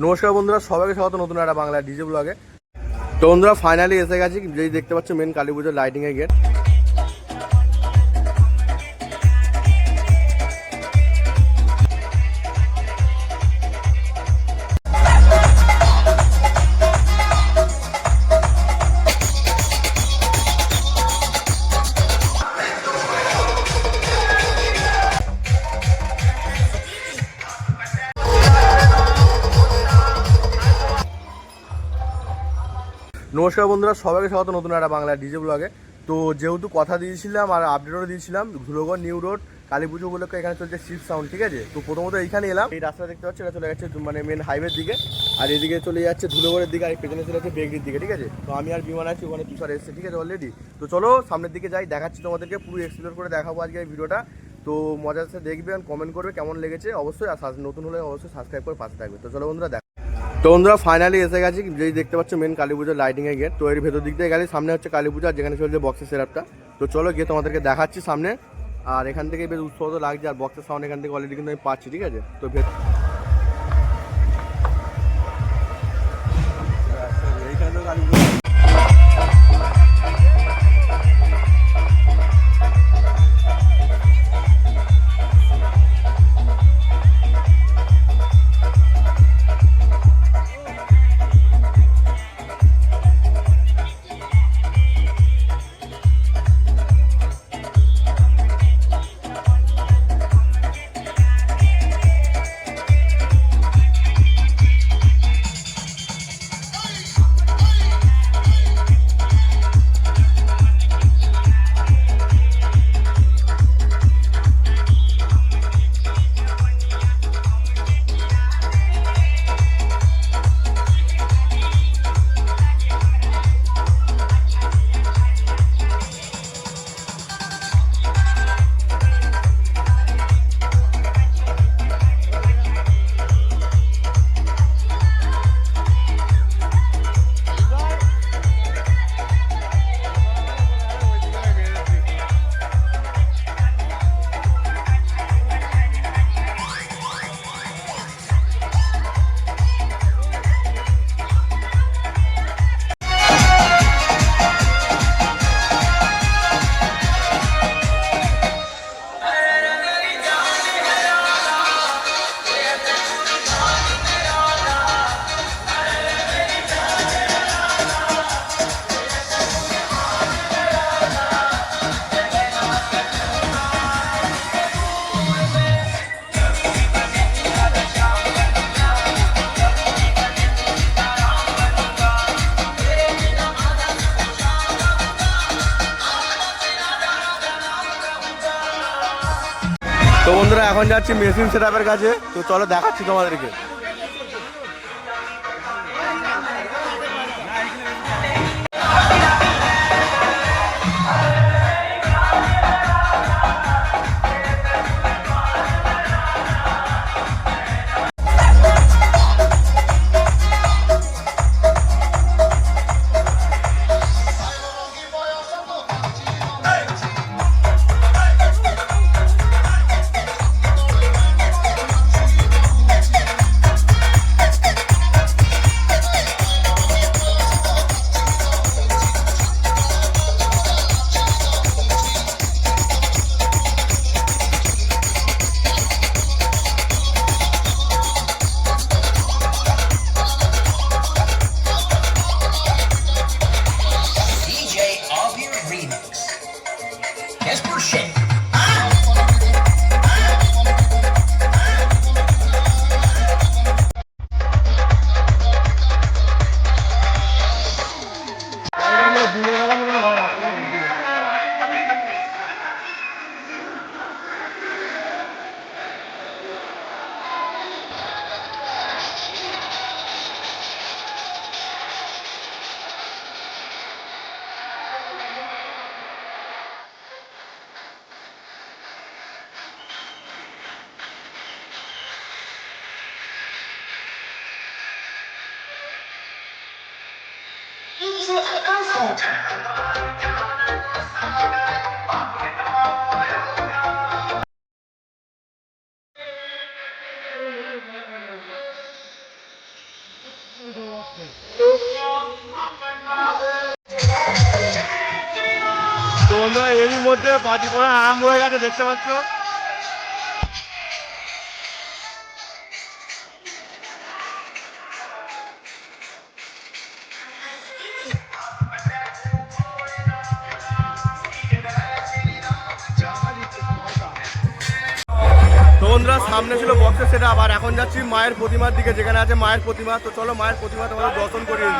নমস্কার বন্ধুরা, সবাইকে স্বাগত নতুন একটা বাংলা ডিজে ব্লগে। তো বন্ধুরা ফাইনালি এসে গেছি, যেই দেখতে পাচ্ছ মেন কালী পুজোর লাইটিং এর গেট নমস্কার বন্ধুরা, সবাইকে স্বাগত নতুন একটা বাংলা ডিজে ব্লগে। তো যেহেতু কথা দিয়েছিলাম আর আপডেটও দিয়েছিলাম ধুলোগড় নিউ রোড, কালী পুজো উপলক্ষে এখানে চলছে শিব সাউন্ড ঠিক আছে? তো প্রথমত এইখানে এলাম, এই রাস্তা দেখতে পাচ্ছি, এটা চলে যাচ্ছে মানে মেন হাইওয়ের দিকে, আর এদিকে চলে যাচ্ছে ধুলোগড়ের দিকে, আর পেছনে চলে যাচ্ছে বেগড়ির দিকে, ঠিক আছে? তো আমি আর বিমান আছি, ওখানে তুষার এসছে, ঠিক আছে অলরেডি তো চলো, সামনের দিকে যাই, দেখাচ্ছি তোমাদেরকে, পুরো এক্সপ্লোর করে দেখাবো আজকে এই ভিডিওটা। তো মজার সাথে দেখবেন কমেন্ট করবে, কেমন লেগেছে, অবশ্যই, আর নতুন হলে অবশ্যই সাবস্ক্রাইব করে পাশে থাকবে। তো চলো বন্ধুরা তো বন্ধুরা ফাইনালি এসে গেছি। যেই দেখতে পাচ্ছ মেন কালী পুজোর লাইটিংয়ে গেট তো এর ভেতর দিক দিয়ে গেলে সামনে হচ্ছে কালী পূজা যেখানে চলছে বক্সের সেরাপটা তো চলো গিয়ে তোমাদেরকে দেখাচ্ছি সামনে। আর এখান থেকে বেশ উৎসব তো লাগছে, আর বক্সের সাউন্ড এখান থেকে অলরেডি কিন্তু আমি পাচ্ছি, ঠিক আছে? তো ভেত- তো বন্ধুরা এখন যাচ্ছি মেশিন সেট কাছে। তো চলো দেখাচ্ছি তোমাদেরকে। বন্ধুরা এরই মধ্যে বাজি পড়া আরম্ভ হয়ে গেছে দেখতে পাচ্ছ? বন্ধুরা, সামনে ছিল বক্সে সেটা আবার এখন যাচ্ছি মায়ের প্রতিমার দিকে, যেখানে আছে মায়ের প্রতিমা। তো চলো মায়ের প্রতিমা তোমাদের দর্শন করিয়ে